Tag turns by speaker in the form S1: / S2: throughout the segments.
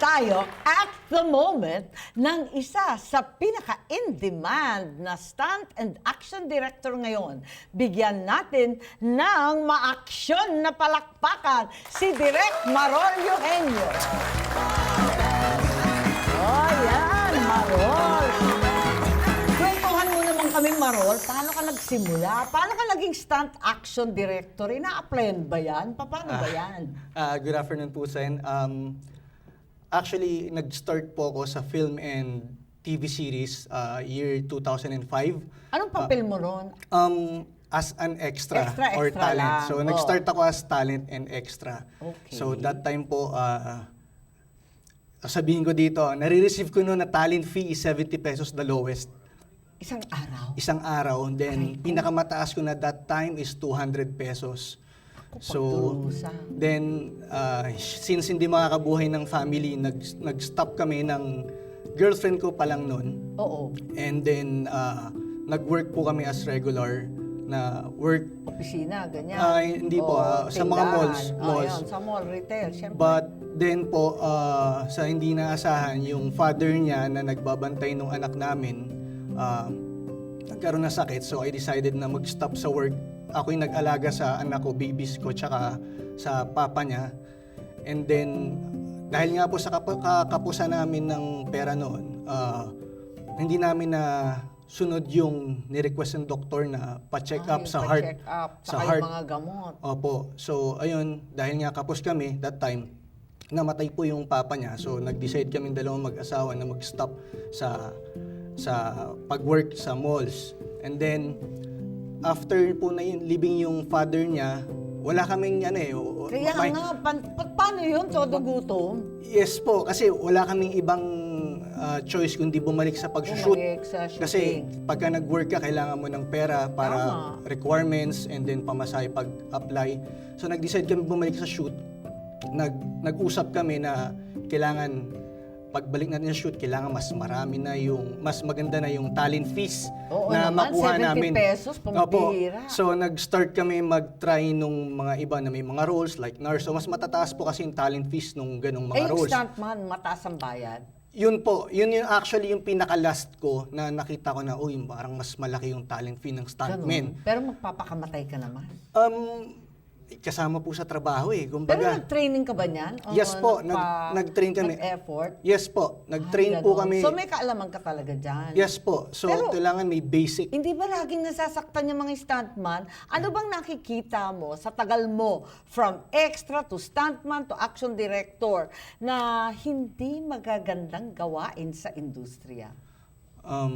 S1: tayo at the moment ng isa sa pinaka-in-demand na stunt and action director ngayon. Bigyan natin ng maaksyon na palakpakan si Direk Marol Eugenio. Oh, yan, Marol. Kwentuhan mo naman kami, Marol. Paano ka nagsimula? Paano ka naging stunt action director? Ina-applyan ba yan? Pa- Paano ba yan?
S2: Ah, good afternoon po, Sen. Um, actually, nag-start po ako sa film and TV series uh, year 2005.
S1: Anong papel mo ron?
S2: Um, as an extra,
S1: Extra,
S2: or
S1: extra
S2: talent.
S1: lang.
S2: So,
S1: Oh.
S2: nag-start ako as talent and extra.
S1: Okay.
S2: So, that time po, uh, sabihin ko dito, nare-receive ko noon na talent fee is 70 pesos the lowest.
S1: Isang araw?
S2: Isang araw. Then, pinakamataas ko na that time is 200 pesos. So, then, uh, since hindi makakabuhay ng family, nag, nag-stop kami ng girlfriend ko pa lang noon.
S1: Oo.
S2: And then, uh, nag-work po kami as regular na work.
S1: Opisina, ganyan.
S2: Ay, hindi po, ah, sa mga malls,
S1: Oh,
S2: malls.
S1: yun, sa mall, retail, syempre.
S2: But then po, uh, sa hindi naasahan, yung father niya na nagbabantay ng anak namin, uh, nagkaroon ng sakit. So I decided na mag-stop sa work. Ako yung nag-alaga sa anak ko, babies ko, tsaka sa papa niya. And then, dahil nga po sa kap- kakapusan namin ng pera noon, uh, hindi namin na sunod yung ni-request ng doktor na pa-check
S1: Ah,
S2: up sa heart.
S1: up,
S2: sa heart.
S1: mga gamot.
S2: Opo. So, ayun, dahil nga kapos kami that time, namatay po yung papa niya. So, nag-decide kami dalawang mag-asawa na mag-stop sa sa pag-work sa malls. And then, after po na yun, living yung father niya, wala kaming ano eh. o-
S1: Kaya
S2: may-
S1: nga, pan, pa- paano yun? Todo gutom?
S2: Yes po, kasi wala kaming ibang ah, choice kundi bumalik sa pag-shoot.
S1: Bumalik sa
S2: Kasi
S1: shooting.
S2: pagka nag-work ka, kailangan mo ng pera para
S1: Tama.
S2: requirements and then pamasahe pag-apply. So nag-decide kami bumalik sa shoot. Nag, nag-usap kami na kailangan pagbalik natin sa shoot, kailangan mas marami na yung, mas maganda na yung talent fees
S1: Oo
S2: na
S1: naman,
S2: makuha
S1: 70
S2: namin.
S1: pesos, pambihira.
S2: So nag-start kami mag-try nung mga iba na may mga roles like nurse. So mas matataas po kasi yung talent fees nung ganong
S1: Eh,
S2: mga
S1: yung
S2: roles.
S1: stuntman, mataas ang bayad.
S2: Yun po, yun yung actually yung pinaka-last ko na nakita ko na, uy, parang mas malaki yung talent fee ng stuntman.
S1: Ganun. Pero magpapakamatay ka naman.
S2: Um, kasama po sa trabaho eh.
S1: Pero
S2: Kumbaga,
S1: nag-training ka ba niyan? O
S2: Yes po,
S1: nagpa-
S2: nag- nag-train kami.
S1: Nag-effort?
S2: yes po, nag-train
S1: Ah,
S2: po kami.
S1: So may kaalaman ka talaga dyan?
S2: yes po, so
S1: Pero-
S2: kailangan may basic.
S1: Hindi ba laging nasasaktan yung mga stuntman? Ano bang nakikita mo sa tagal mo from extra to stuntman to action director na hindi magagandang gawain sa industriya?
S2: Um,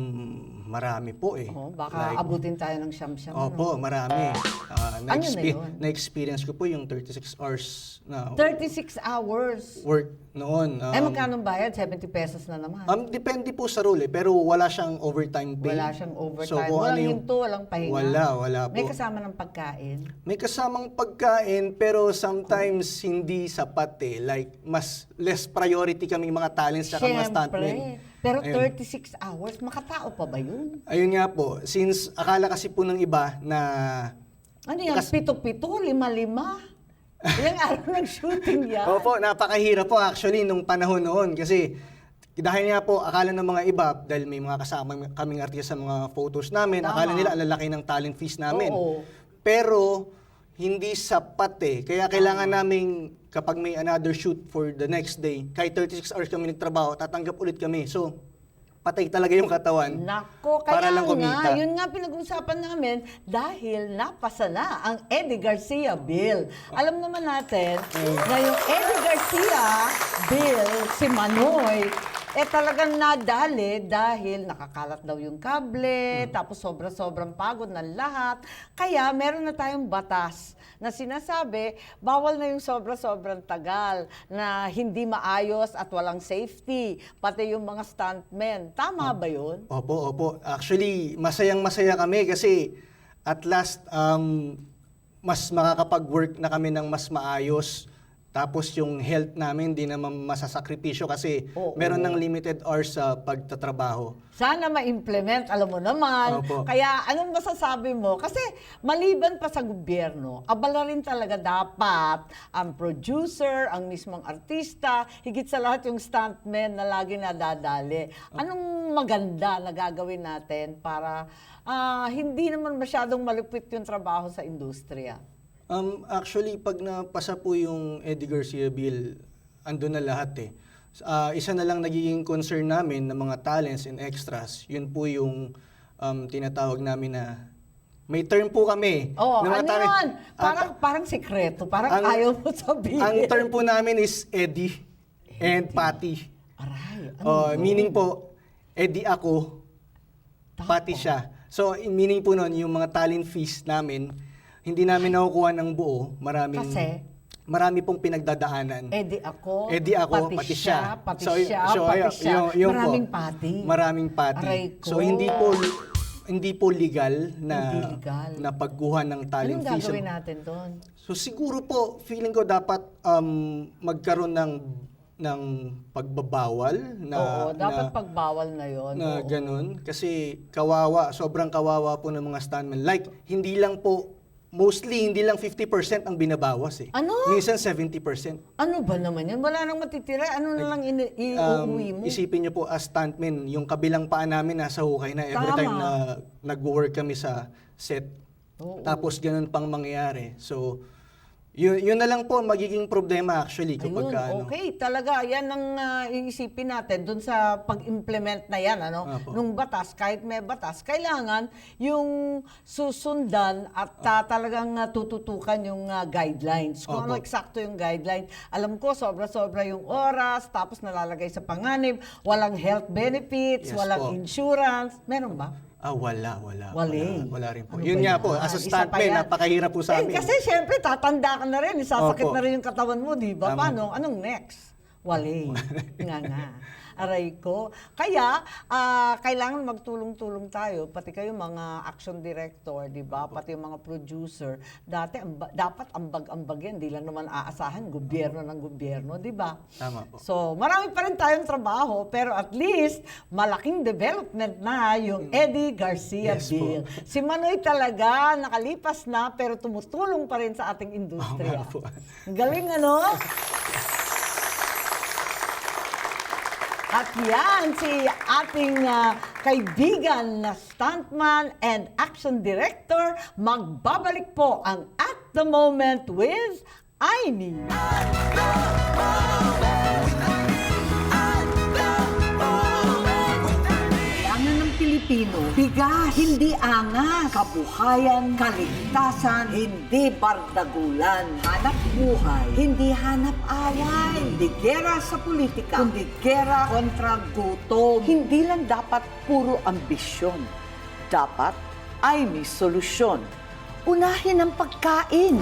S2: marami po eh.
S1: Oh, baka
S2: Like,
S1: abutin tayo ng siyam-siyam. ano?
S2: Opo, marami. Ah,
S1: Ano na
S2: na-expe-
S1: yun?
S2: Na-experience ko po yung 36 hours na
S1: 36 hours.
S2: work noon.
S1: eh,
S2: Um,
S1: magkano bayad? 70 pesos na naman.
S2: Um, depende po sa role eh, pero wala siyang overtime pay.
S1: Wala siyang overtime.
S2: So, kung
S1: walang
S2: ano yung-
S1: hinto, walang pahinga.
S2: Wala, wala po.
S1: May kasama ng pagkain.
S2: May kasamang pagkain, pero sometimes hindi sapat eh. Like, mas less priority kami mga talents sa mga stuntmen.
S1: Pero
S2: Ayun.
S1: 36 hours, makatao pa ba yun?
S2: Ayun nga po, since akala kasi po ng iba na
S1: Ano yan?
S2: Kas-
S1: Pito-pito? Lima-lima? Ilang araw ng shooting yan?
S2: Opo, napakahirap po actually nung panahon noon kasi dahil nga po akala ng mga iba dahil may mga kasama kaming artista sa mga photos namin,
S1: Tama.
S2: akala nila ang lalaki ng talent fees namin.
S1: Oo.
S2: Pero hindi sapat eh. Kaya kailangan namin kapag may another shoot for the next day, kahit 36 hours kami nagtrabaho, tatanggap ulit kami. So, patay talaga yung katawan.
S1: Nako, kaya
S2: Para lang kumita.
S1: nga, yun nga pinag-uusapan namin dahil napasa na ang Eddie Garcia Bill. Alam naman natin na yung Eddie Garcia Bill, si Manoy, eh talagang nadali dahil nakakalat daw yung kable, tapos sobra-sobrang pagod ng lahat. Kaya meron na tayong batas na sinasabi, bawal na yung sobra-sobrang tagal, na hindi maayos at walang safety, pati yung mga stuntmen. Tama ba yun?
S2: Opo, opo. Actually, masayang masaya kami kasi at last, um, mas makakapag-work na kami ng mas maayos Tapos yung health namin, di naman masasakripisyo kasi
S1: Oo.
S2: meron ng limited hours sa pagtatrabaho.
S1: Sana ma-implement, alam mo naman.
S2: Opo.
S1: Kaya anong masasabi mo? Kasi maliban pa sa gobyerno, abala rin talaga dapat ang producer, ang mismong artista, higit sa lahat yung stuntman na lagi nadadali. Anong maganda na gagawin natin para ah, hindi naman masyadong malupit yung trabaho sa industriya?
S2: Um, actually, pag napasa po yung Eddie Garcia bill, ando na lahat eh. Ah, isa na lang nagiging concern namin ng mga talents and extras, yun po yung um, tinatawag namin na may term po kami.
S1: Oh,
S2: ng mga
S1: ano
S2: talent-
S1: yun?
S2: Ang-
S1: Parang, parang sikreto. Parang
S2: ang-
S1: ayaw mo sabihin.
S2: Ang term po namin is Eddie and Patty.
S1: Aray, ano yun?
S2: meaning po, Eddie ako, Patty siya. So, in- meaning po nun, yung mga talent fees namin, hindi namin nakukuha ng buo. Maraming,
S1: Kasi?
S2: marami pong pinagdadaanan.
S1: Edi ako,
S2: Eh di ako,
S1: pati,
S2: pati,
S1: siya,
S2: siya.
S1: pati
S2: So,
S1: siya,
S2: so,
S1: pati siya.
S2: yun- yun po.
S1: Maraming pati.
S2: Maraming pati. So hindi po hindi po legal na
S1: Hindi legal.
S2: na pagkuha ng talent
S1: Anong
S2: fees.
S1: gagawin natin doon?
S2: So siguro po feeling ko dapat um, magkaroon ng ng pagbabawal na
S1: Oo, dapat
S2: na,
S1: pagbawal na yon.
S2: na
S1: Oo.
S2: ganun kasi kawawa, sobrang kawawa po ng mga stuntmen. Like hindi lang po mostly hindi lang 50% ang binabawas eh.
S1: Ano?
S2: Minsan 70%.
S1: Ano ba naman yun? Wala nang matitira. Ano na lang ini-
S2: Um,
S1: iuwi mo?
S2: isipin niyo po as stuntmen, yung kabilang paa namin nasa hukay na every
S1: Tama.
S2: time na nag-work kami sa set.
S1: Oo.
S2: Tapos ganun pang mangyayari. So, yun, yun na lang po ang magiging problema actually kapag
S1: Ayun,
S2: ka, ano.
S1: okay. Talaga, yan ang ah, iisipin natin dun sa pag-implement na yan. Ano?
S2: Apo.
S1: Nung batas, kahit may batas, kailangan yung susundan at ah, talagang ah, tututukan yung ah, guidelines. Kung ano
S2: Opo.
S1: eksakto yung guidelines. Alam ko, sobra-sobra yung oras, tapos nalalagay sa panganib, walang health benefits,
S2: Yes
S1: walang
S2: po.
S1: insurance. Meron ba?
S2: Ah, wala, wala.
S1: Wala.
S2: Wala, wala rin po.
S1: Ano
S2: yun
S1: ba
S2: nga
S1: yan?
S2: po, as a
S1: Isa pa
S2: stuntman,
S1: yan.
S2: napakahirap po sa
S1: Eh,
S2: amin.
S1: kasi syempre, tatanda ka na rin. Isasakit
S2: Opo.
S1: na rin yung katawan mo, di ba?
S2: Tama
S1: Paano? Anong next? Wale. nga nga. Aray ko. Kaya, ah, kailangan magtulong-tulong tayo, pati kayo mga action director, di ba? Pati yung mga producer. Dati, amba- dapat ambag-ambag yan. Di lang naman aasahan, gobyerno ng gobyerno, di ba?
S2: Tama po.
S1: So, marami pa rin tayong trabaho, pero at least, malaking development na yung Eddie Garcia
S2: Yes po.
S1: Bill. Si Manoy talaga, nakalipas na, pero tumutulong pa rin sa ating industriya.
S2: Po.
S1: Ang Galing ano? At yan, si ating ah, kaibigan na stuntman and action director, magbabalik po ang At The Moment with Aimee. Pilipino? Bigas, hindi angas. Kabuhayan, kaligtasan, hindi bardagulan. Hanap buhay, hindi hanap away. Hindi gera sa politika, kundi gera kontra gutom. Hindi lang dapat puro ambisyon. Dapat ay may solusyon. Unahin ang pagkain.